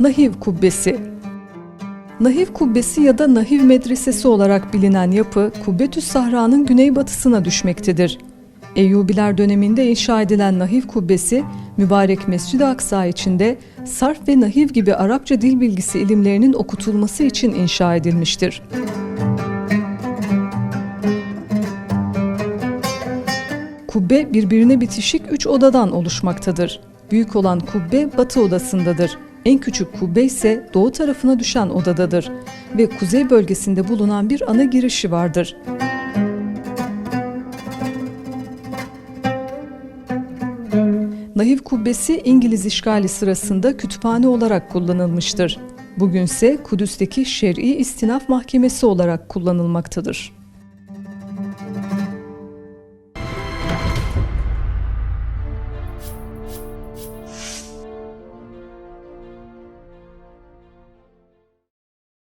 Nahiv Kubbesi Nahiv Kubbesi ya da Nahiv Medresesi olarak bilinen yapı, Kubbetüs Sahra'nın güneybatısına düşmektedir. Eyyubiler döneminde inşa edilen Nahiv Kubbesi, mübarek Mescid-i Aksa içinde sarf ve nahiv gibi Arapça dil bilgisi ilimlerinin okutulması için inşa edilmiştir. Kubbe birbirine bitişik üç odadan oluşmaktadır. Büyük olan kubbe batı odasındadır. En küçük kubbe ise doğu tarafına düşen odadadır ve kuzey bölgesinde bulunan bir ana girişi vardır. Nahiv Kubbesi İngiliz işgali sırasında kütüphane olarak kullanılmıştır. Bugünse Kudüs'teki Şer'i İstinaf Mahkemesi olarak kullanılmaktadır.